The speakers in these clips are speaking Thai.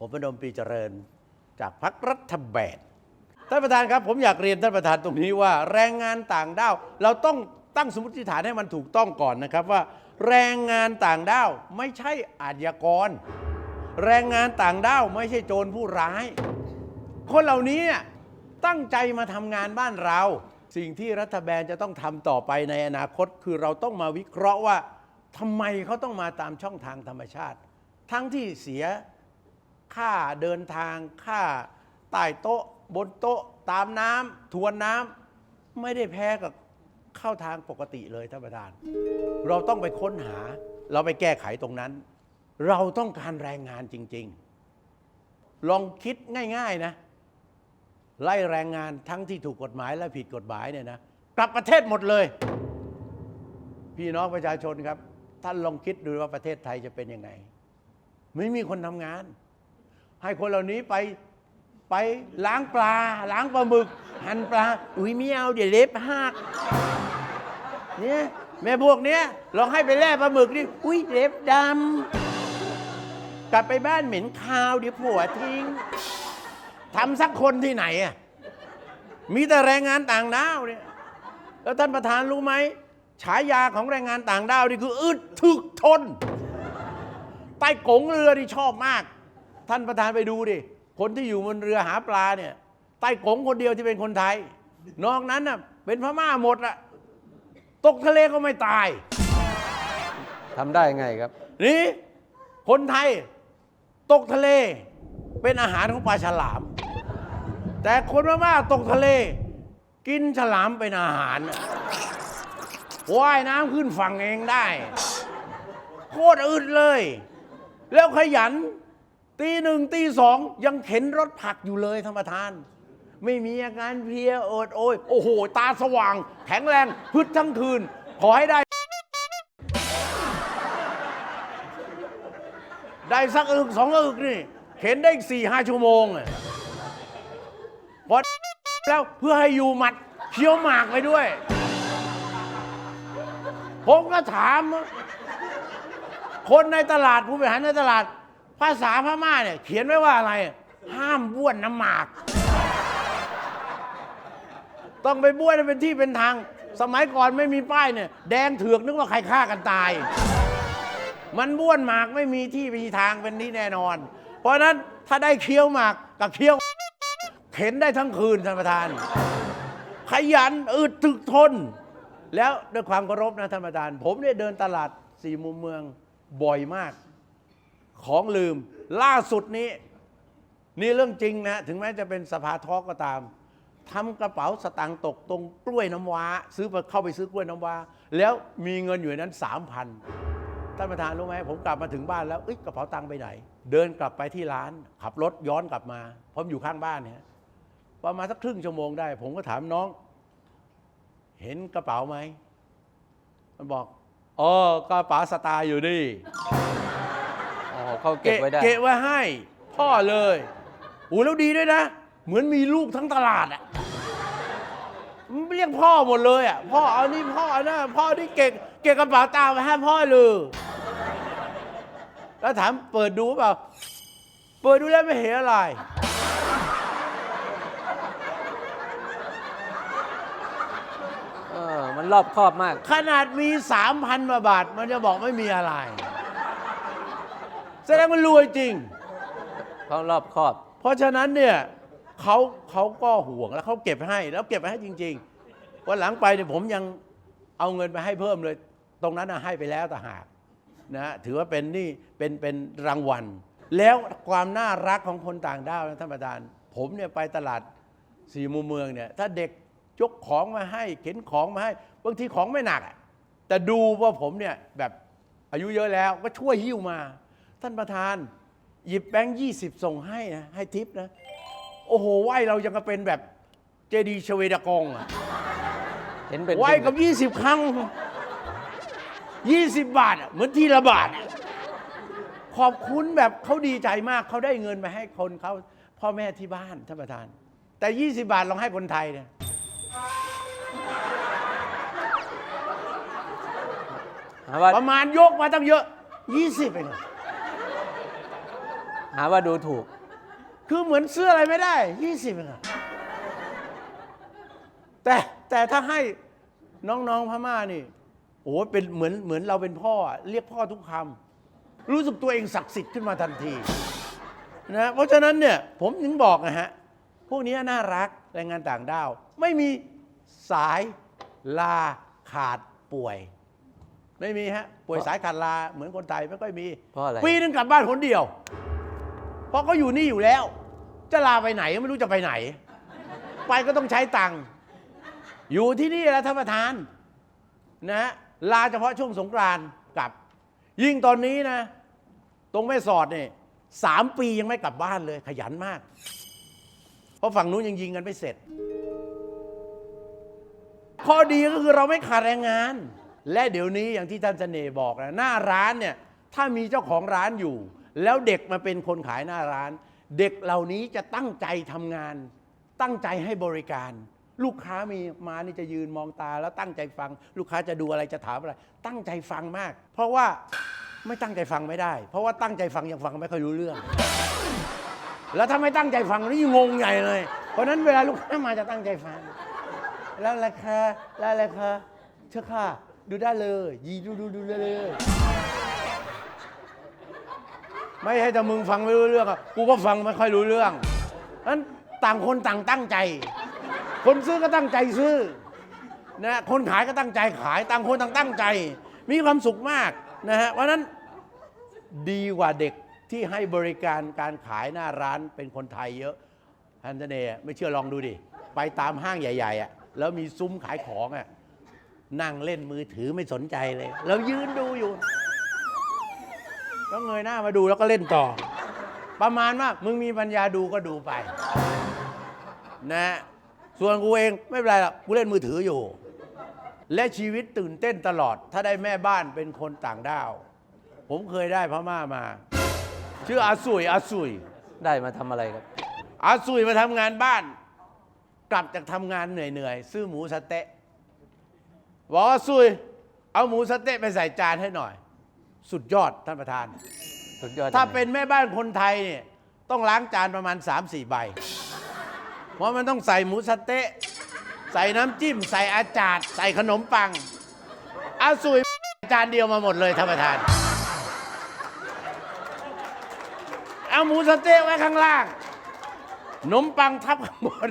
ผมประดมปีเจริญจากพรรครัฐบาลท่านประธานครับ ผมอยากเรียนท่านประธานตรงนี้ว่า แรงงานต่างด้าว เราต้องตั้งสมมติฐานให้มันถูกต้องก่อนนะครับว่า แรงงานต่างด้าวไม่ใช่อาชญากร แรงงานต่างด้าวไม่ใช่โจรผู้ร้าย คนเหล่านี้ตั้งใจมาทำงานบ้านเรา สิ่งที่รัฐบาลจะต้องทำต่อไปในอนาคต คือเราต้องมาวิเคราะห์ว่าทำไมเขาต้องมาตามช่องทางธรรมชาติ ทั้งที่เสีย ค่าเดินทางค่าใต้โต๊ะ บนโต๊ะ ตามน้ำทวนน้ำไม่ได้แพ้กับเข้าทางปกติเลยท่านประธาน เราต้องไปค้นหา เราไปแก้ไขตรงนั้น เราต้องการแรงงานจริง ๆ ลองคิดง่าย ๆ นะ ไล่แรงงานทั้งที่ถูกกฎหมายและผิดกฎหมายเนี่ยนะกลับประเทศหมดเลย พี่น้องประชาชนครับ ท่านลองคิดดูว่าประเทศไทยจะเป็นยังไง ไม่มีคนทำงาน ให้คนเหล่านี้ไปไปล้างปลา ล้างปลาหมึก หั่นปลา อุ้ยไม่เอาเดี๋ยวเล็บหักเนี่ยแม่พวกเนี้ยลองให้ไปแล่ปลาหมึกดิอุ้ยเล็บดำกลับไปบ้านเหม็นคาวเดี๋ยวผัวทิ้งทำสักคนที่ไหนอะมีแต่แรงงานต่างด้าวเนี่ยแล้วท่านประธานรู้ไหมฉายาของแรงงานต่างด้าวนี่คืออึดถึกทนใต้กงเรือที่ชอบมาก ท่านประธานไปดูดิ คนที่อยู่บนเรือหาปลาเนี่ย ใต้กงคนเดียวที่เป็นคนไทย นอกนั้นน่ะเป็นพม่าหมดอะตกทะเลก็ไม่ตาย ทำได้ไงครับ นี่คนไทยตกทะเล เป็นอาหารของปลาฉลาม แต่คนพม่าตกทะเล กินฉลามเป็นอาหารว่ายน้ำขึ้นฝั่งเองได้ โคตรอึดเลย แล้วขยัน ตีหนึ่งตีสองยังเข็นรถผักอยู่เลยธรรมทาน ไม่มีอาการเพลียโอดโอยโอ้โห ตาสว่าง แข็งแรงพึดทั้งคืน ขอให้ได้ ได้สักอึกสองอึกนี่ เข็นได้อีกสี่ห้าชั่วโมงพอแล้วเพื่อให้อยู่หมัดเคี้ยวหมากไปด้วย ผมก็ถาม คนในตลาดผู้บริหารในตลาด ภาษาพม่าเนี่ย เขียนไว้ว่าอะไร ห้ามบ้วนน้ำหมาก ต้องไปบ้วนให้เป็นที่เป็นทาง สมัยก่อนไม่มีป้ายเนี่ย แดงเถือกนึกว่าใครฆ่ากันตาย มันบ้วนหมากไม่มีที่มีทางเป็นที่แน่นอน เพราะฉะนั้นถ้าได้เคี้ยวหมากกับเคี้ยว เข็นได้ทั้งคืนท่านประธาน ขยันอึดถึกทน แล้วด้วยความเคารพนะท่านประธาน ผมเนี่ยเดินตลาดสี่มุมเมืองบ่อยมาก ของลืม ล่าสุดนี้ นี่เรื่องจริงนะ ถึงแม้จะเป็นสภาทอกก็ตามทำกระเป๋าสตางค์ตกตรงกล้วยน้ำว้า ซื้อไปเข้าไปซื้อกล้วยน้ำว้า แล้วมีเงินอยู่ในนั้นสามพันท่านประธานรู้ไหมผมกลับมาถึงบ้านแล้วอกระเป๋าตังค์ไปไหน เดินกลับไปที่ร้าน ขับรถย้อนกลับมาผมอยู่ข้างบ้านเนี่ยประมาณสักครึ่งชั่วโมงได้ ผมก็ถามน้อง เห็นกระเป๋าไหมมันบอกอ๋อกระเป๋าสตาร์อยู่นี่ อ๋อเขาเก็บไว้ได้ เก็บไว้ให้ พ่อเลยโอ้แล้วดีด้วยนะ เหมือนมีลูกทั้งตลาดอะมันเรียกพ่อหมดเลยอะพ่อเอานี่พ่อนะพ่อที่เก็บเก็บกระเป๋าตังค์ไว้ให้พ่อเลยแล้วถามเปิดดูเปล่า เปิดดูแล้วไม่เห็นอะไร เออ มันรอบคอบมาก ขนาดมีสามพันบาท มันจะบอกไม่มีอะไร แสดงมันรวยจริง เขารอบคอบ เพราะฉะนั้นเนี่ยเขาเขาก็ห่วงแล้วเขาเก็บให้ แล้วเก็บไปให้จริง ๆ วันหลังไปเนี่ยผมยังเอาเงินไปให้เพิ่มเลย ตรงนั้นนะให้ไปแล้วแต่หากนะถือว่าเป็นนี่เป็นเป็นรางวัล แล้วความน่ารักของคนต่างด้าวนะท่านประธาน ผมเนี่ยไปตลาดสี่มุมเมืองเนี่ยถ้าเด็กยกของมาให้เข็นของมาให้บางทีของไม่หนักอะแต่ดูว่าผมเนี่ยแบบอายุเยอะแล้วก็ช่วยหิ้วมา ท่านประธาน หยิบแบงค์ยี่สิบส่งให้นะ ให้ทิปนะ โอ้โหไหวเรายังก็เป็นแบบเจดีย์ชเวดากองอะเห็นเป็นไหวจริงกับยี่สิบครั้งยี่สิบบาทอะเหมือนทีละบาทอะขอบคุณแบบเขาดีใจมากเขาได้เงินมาให้คนเขาพ่อแม่ที่บ้านท่านประธาน แต่ยี่สิบาทลองให้คนไทยเนี่ยหาว่าประมาณยกมาตั้งเยอะยี่สิบเองอะ หาว่าดูถูก คือเหมือนซื้ออะไรไม่ได้ยี่สิบเองอะแต่แต่ถ้าให้น้องๆพม่านี่โอ้โหเป็นเหมือนเหมือนเราเป็นพ่ออะเรียกพ่อทุกคำรู้สึกตัวเองศักดิ์สิทธิ์ขึ้นมาทันทีนะเพราะฉะนั้นเนี่ยผมถึงบอกนะฮะพวกนี้น่ารักแรงงานต่างด้าว ไม่มีสายลาขาดป่วย ไม่มีฮะป่วยสายขาดลาเหมือนคนไทยไม่ค่อยมี เพราะอะไร ปีหนึงกลับบ้านคนเดียว เพราะเขาอยู่นี่อยู่แล้ว จะลาไปไหนไม่รู้จะไปไหน ไปก็ต้องใช้ตังค์อยู่ที่นี่แล้วท่านประธานนะฮะลาเฉพาะช่วงสงกรานต์กลับ ยิ่งตอนนี้นะ ตรงแม่สอดเนี่ยสามปียังไม่กลับบ้านเลยขยันมาก เพราะฝั่งนู้นยังยิงกันไม่เสร็จ ข้อดีก็คือเราไม่ขาดแรงงาน และเดี๋ยวนี้อย่างที่ท่านเสน่ห์บอกนะหน้าร้านเนี่ยถ้ามีเจ้าของร้านอยู่ แล้วเด็กมาเป็นคนขายหน้าร้าน เด็กเหล่านี้จะตั้งใจทำงาน ตั้งใจให้บริการ ลูกค้ามีมานี่จะยืนมองตาแล้วตั้งใจฟัง ลูกค้าจะดูอะไรจะถามอะไร ตั้งใจฟังมาก เพราะว่าไม่ตั้งใจฟังไม่ได้ เพราะว่าตั้งใจฟังยังฟังไม่ค่อยรู้เรื่อง แล้วถ้าไม่ตั้งใจฟังนี่งงใหญ่เลย เพราะนั้นเวลาลูกค้ามาจะตั้งใจฟัง แล้วอะไรคะแล้วอะไรคะเชื่อค่ะดูได้เลยยีดูดูดูได้เลย ไม่ให้แต่มึงฟังไม่รู้เรื่องอะกูก็ฟังไม่ค่อยรู้เรื่องนั้นต่างคนต่างตั้งใจ คนซื้อก็ตั้งใจซื้อนะคนขายก็ตั้งใจขาย ต่างคนต่างตั้งใจ มีความสุขมากนะฮะเพราะนั้นดีกว่าเด็กที่ให้บริการการขายหน้าร้านเป็นคนไทยเยอะฮันเจเน่ไม่เชื่อลองดูดิ ไปตามห้างใหญ่ๆอะแล้วมีซุ้มขายของอะนั่งเล่นมือถือไม่สนใจเลย แล้วยืนดูอยู่ แล้วเงยหน้ามาดูแล้วก็เล่นต่อ ประมาณว่ามึงมีปัญญาดูก็ดูไป นะ ส่วนกูเองไม่เป็นไรหรอกกูเล่นมือถืออยู่ และชีวิตตื่นเต้นตลอด ถ้าได้แม่บ้านเป็นคนต่างด้าว ผมเคยได้พม่ามา ชื่ออาสุยอาสุย ได้มาทำอะไรครับ อาสุยมาทำงานบ้าน กลับจากทำงานเหนื่อยๆซื้อหมูสะเต๊ะบอกว่าอาสุย เอาหมูสะเต๊ะไปใส่จานให้หน่อย สุดยอดท่านประธาน สุดยอดถ้ายังไงเป็นแม่บ้านคนไทยเนี่ยต้องล้างจานประมาณ 3-4 ใบ เพราะมันต้องใส่หมูสะเต๊ะ ใส่น้ำจิ้ม ใส่อาจาดใส่ขนมปัง อาสุยจานเดียวมาหมดเลยท่านประธาน เอาหมูสะเต๊ะไว้ข้างล่างขนมปังทับข้างบน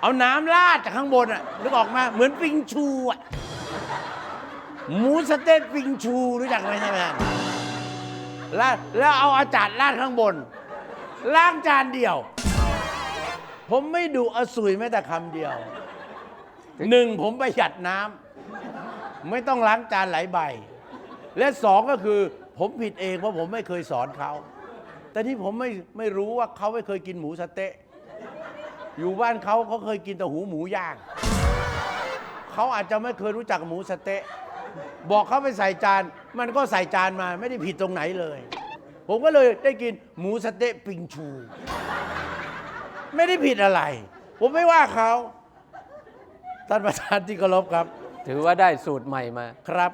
เอาน้ำราดจากข้างบนอะนึกออกมาเหมือนปิงชูอะ หมูสะเต๊ะปิงชูรู้จักไหมท่านปรานแล้วแล้วเอาอาจารย์ราดข้างบน ล้างจานเดียว ผมไม่ดูอสุยแม้แต่คำเดียว หนึ่งผมประหยัดน้ำไม่ต้องล้างจานหลายใบ และสองก็คือ ผมผิดเองเพราะผมไม่เคยสอนเขา แต่ที่ผมไม่ไม่รู้ว่าเขาไม่เคยกินหมูสะเต๊ะ อยู่บ้านเขาเขาเคยกินแต่หูหมูย่าง เขาอาจจะไม่เคยรู้จักหมูสะเต๊ะ บอกเขาไปใส่จาน มันก็ใส่จานมาไม่ได้ผิดตรงไหนเลย ผมก็เลยได้กินหมูสะเต๊ะปิงชู ไม่ได้ผิดอะไร ผมไม่ว่าเขาท่านประธานที่เคารพครับ ถือว่าได้สูตรใหม่มาครับ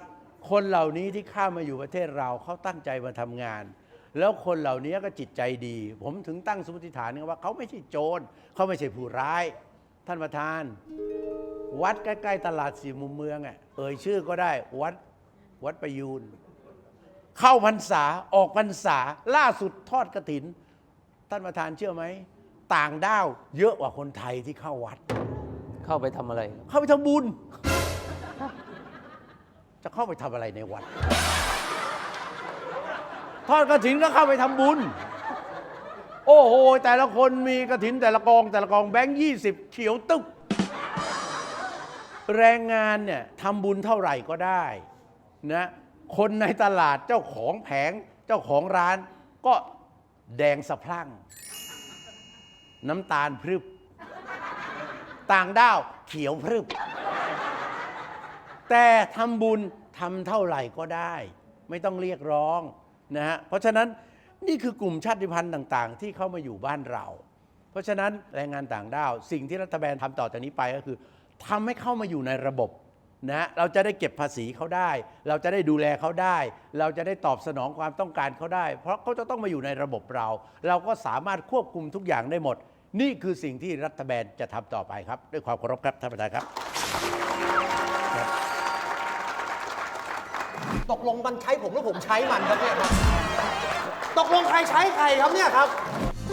คนเหล่านี้ที่ข้ามมาอยู่ประเทศเราเขาตั้งใจมาทำงาน แล้วคนเหล่านี้ก็จิตใจดี ผมถึงตั้งสมมติฐานว่าเขาไม่ใช่โจรเขาไม่ใช่ผู้ร้าย ท่านประธาน วัดใกล้ๆตลาดสี่มุมเมืองอะเอ่ยชื่อก็ได้ วัดวัดประยูน เข้าพรรษาออกพรรษา ล่าสุดทอดกระถิน ท่านประธานเชื่อไหม ต่างด้าวเยอะกว่าคนไทยที่เข้าวัด เข้าไปทำอะไรครับเข้าไปทำบุญ จะเข้าไปทำอะไรในวัด ทอดกระถินก็เข้าไปทำบุญ โอ้โห แต่ละคนมีกระถินแต่ละกองแต่ละกองแบงค์ยี่สิบเขียวตึ๊บ แรงงานเนี่ยทำบุญเท่าไหร่ก็ได้นะคนในตลาดเจ้าของแผงเจ้าของร้านก็แดงสะพรั่ง น้ำตาลพรึบ ต่างด้าวเขียวพรึบ แต่ทำบุญทำเท่าไหร่ก็ได้ ไม่ต้องเรียกร้องนะฮะเพราะฉะนั้นนี่คือกลุ่มชาติพันธุ์ต่าง ๆ ที่เข้ามาอยู่บ้านเรา เพราะฉะนั้นแรงงานต่างด้าว สิ่งที่รัฐบาลทำต่อจากนี้ไปก็คือ ทำให้เข้ามาอยู่ในระบบนะฮะเราจะได้เก็บภาษีเขาได้ เราจะได้ดูแลเขาได้ เราจะได้ตอบสนองความต้องการเขาได้ เพราะเขาจะต้องมาอยู่ในระบบเรา เราก็สามารถควบคุมทุกอย่างได้หมด นี่คือสิ่งที่รัฐบาลจะทำต่อไปครับ ด้วยความเคารพครับท่านประธานครับ ตกลงมันใช้ผมหรือผมใช้มันครับเนี่ยครับตกลงใครใช้ใครครับเนี่ยครับ